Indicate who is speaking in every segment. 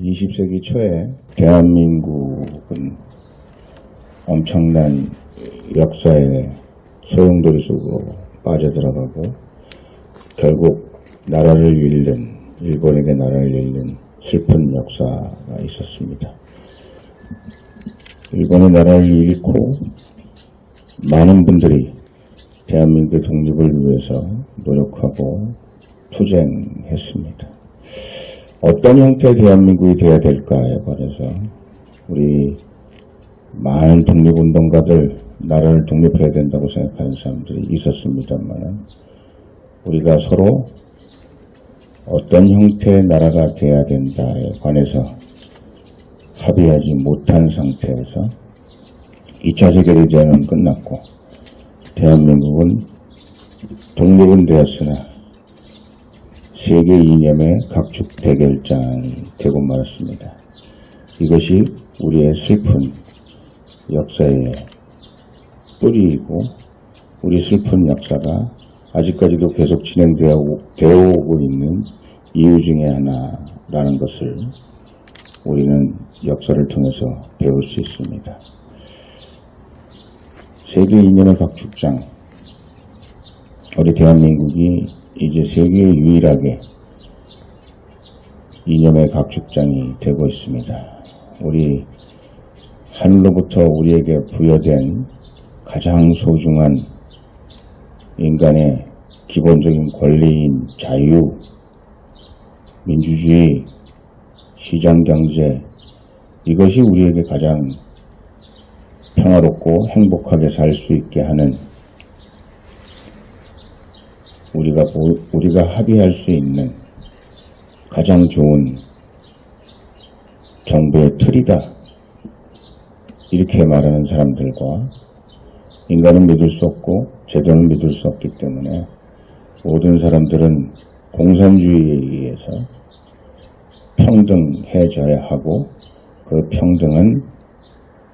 Speaker 1: 20세기 초에 대한민국은 엄청난 역사의 소용돌이 속으로 빠져들어가고 결국 나라를 잃는 일본에게 나라를 잃는 슬픈 역사가 있었습니다. 일본의 나라를 잃고 많은 분들이 대한민국의 독립을 위해서 노력하고 투쟁했습니다. 어떤 형태의 대한민국이 되어야 될까에 관해서 우리 많은 독립운동가들 나라를 독립해야 된다고 생각하는 사람들이 있었습니다만 우리가 서로 어떤 형태의 나라가 되어야 된다에 관해서 합의하지 못한 상태에서 2차 세계대전은 끝났고 대한민국은 독립은 되었으나 세계 이념의 각축 대결장이 되고 말았습니다. 이것이 우리의 슬픈 역사의 뿌리이고 우리 슬픈 역사가 아직까지도 계속 진행되어 오고 있는 이유 중에 하나라는 것을 우리는 역사를 통해서 배울 수 있습니다. 세계 이념의 각축장 우리 대한민국이 이제 세계 유일하게 이념의 각축장이 되고 있습니다. 우리 하늘로부터 우리에게 부여된 가장 소중한 인간의 기본적인 권리인 자유, 민주주의, 시장경제, 이것이 우리에게 가장 평화롭고 행복하게 살 수 있게 하는 우리가 보- 우리가 합의할 수 있는 가장 좋은 정부의 틀이다. 이렇게 말하는 사람들과 인간은 믿을 수 없고 제도는 믿을 수 없기 때문에 모든 사람들은 공산주의에 의해서 평등해져야 하고 그 평등은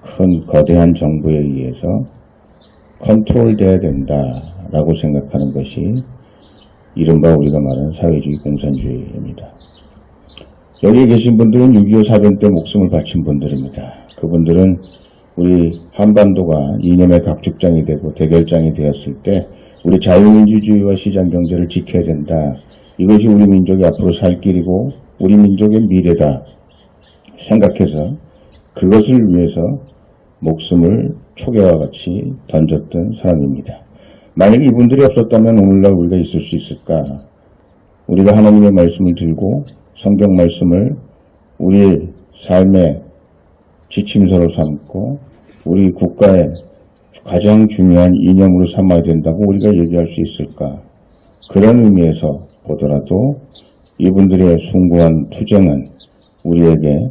Speaker 1: 큰 거대한 정부에 의해서 컨트롤돼야 된다라고 생각하는 것이 이른바 우리가 말하는 사회주의 공산주의입니다. 여기 계신 분들은 6.25 사변 때 목숨을 바친 분들입니다. 그분들은 우리 한반도가 이념의 각축장이 되고 대결장이 되었을 때 우리 자유민주주의와 시장경제를 지켜야 된다. 이것이 우리 민족이 앞으로 살 길이고 우리 민족의 미래다 생각해서 그것을 위해서 목숨을 초계와 같이 던졌던 사람입니다. 만약 이분들이 없었다면 오늘날 우리가 있을 수 있을까? 우리가 하나님의 말씀을 들고 성경 말씀을 우리 삶의 지침서로 삼고 우리 국가의 가장 중요한 이념으로 삼아야 된다고 우리가 얘기할 수 있을까? 그런 의미에서 보더라도 이분들의 숭고한 투쟁은 우리에게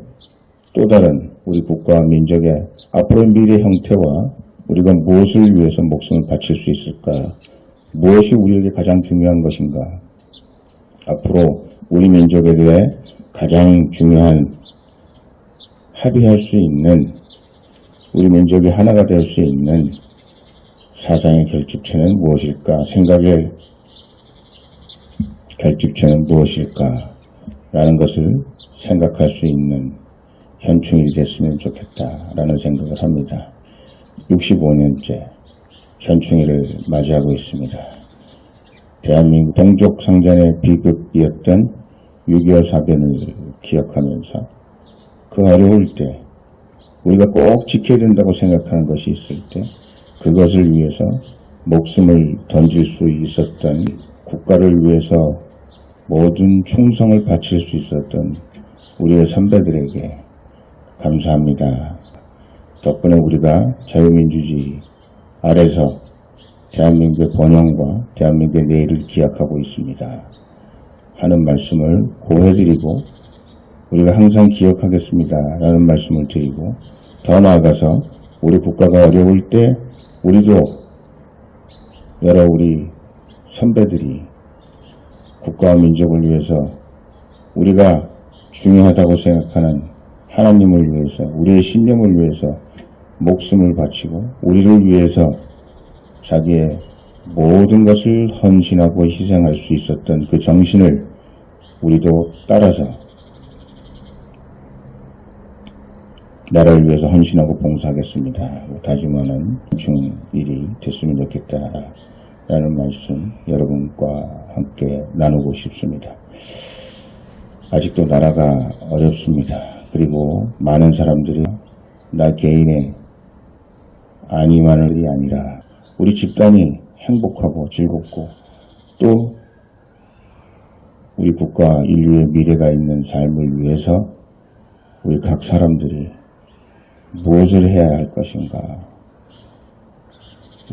Speaker 1: 또 다른 우리 국가와 민족의 앞으로의 미래 형태와 우리가 무엇을 위해서 목숨을 바칠 수 있을까? 무엇이 우리에게 가장 중요한 것인가? 앞으로 우리 민족에 대해 가장 중요한 합의할 수 있는 우리 민족이 하나가 될 수 있는 사상의 결집체는 무엇일까? 생각의 결집체는 무엇일까? 라는 것을 생각할 수 있는 현충일이 됐으면 좋겠다라는 생각을 합니다. 65년째 현충일을 맞이하고 있습니다. 대한민국 동족 상잔의 비극이었던 6.25 사변을 기억하면서 그 어려울 때 우리가 꼭 지켜야 된다고 생각하는 것이 있을 때 그것을 위해서 목숨을 던질 수 있었던 국가를 위해서 모든 충성을 바칠 수 있었던 우리의 선배들에게 감사합니다. 덕분에 우리가 자유민주주의 아래서 대한민국의 번영과 대한민국의 내일을 기약하고 있습니다. 하는 말씀을 고해드리고 우리가 항상 기억하겠습니다. 라는 말씀을 드리고 더 나아가서 우리 국가가 어려울 때 우리도 여러 우리 선배들이 국가와 민족을 위해서 우리가 중요하다고 생각하는 하나님을 위해서 우리의 신념을 위해서 목숨을 바치고 우리를 위해서 자기의 모든 것을 헌신하고 희생할 수 있었던 그 정신을 우리도 따라서 나라를 위해서 헌신하고 봉사하겠습니다. 다짐하는 중일이 됐으면 좋겠다라는 말씀 여러분과 함께 나누고 싶습니다. 아직도 나라가 어렵습니다. 그리고 많은 사람들이 나 개인의 아니만을이 아니라 우리 집단이 행복하고 즐겁고 또 우리 국가 인류의 미래가 있는 삶을 위해서 우리 각 사람들이 무엇을 해야 할 것인가?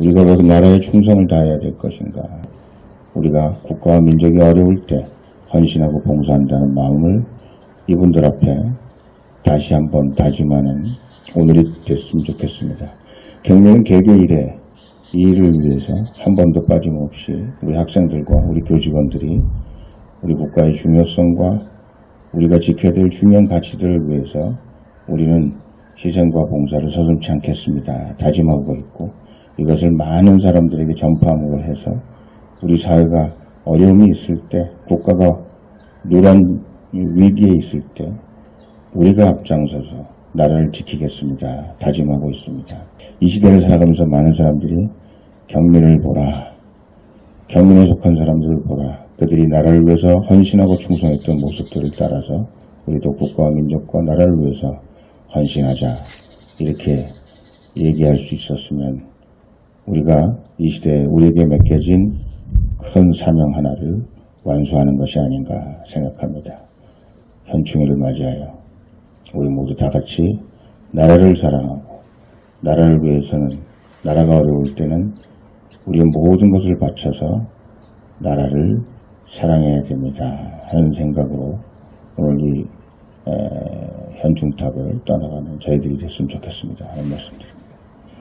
Speaker 1: 우리가 그 나라에 충성을 다해야 될 것인가? 우리가 국가와 민족이 어려울 때 헌신하고 봉사한다는 마음을 이분들 앞에 다시 한번 다짐하는 오늘이 됐으면 좋겠습니다. 경례는 이래 이 일을 위해서 한 번도 빠짐없이 우리 학생들과 우리 교직원들이 우리 국가의 중요성과 우리가 지켜야 될 중요한 가치들을 위해서 우리는 희생과 봉사를 서슴지 않겠습니다. 다짐하고 있고 이것을 많은 사람들에게 전파함으로 해서 우리 사회가 어려움이 있을 때 국가가 노란 위기에 있을 때 우리가 앞장서서 나라를 지키겠습니다. 다짐하고 있습니다. 이 시대를 살아가면서 많은 사람들이 경륜을 보라. 경륜에 속한 사람들을 보라. 그들이 나라를 위해서 헌신하고 충성했던 모습들을 따라서 우리도 국가와 민족과 나라를 위해서 헌신하자. 이렇게 얘기할 수 있었으면 우리가 이 시대에 우리에게 맡겨진 큰 사명 하나를 완수하는 것이 아닌가 생각합니다. 현충일을 맞이하여 우리 모두 다 같이 나라를 사랑하고 나라를 위해서는 나라가 어려울 때는 우리의 모든 것을 바쳐서 나라를 사랑해야 됩니다 하는 생각으로 오늘 이 에, 현충탑을 떠나가는 저희들이 됐으면 좋겠습니다 하는 말씀드립니다.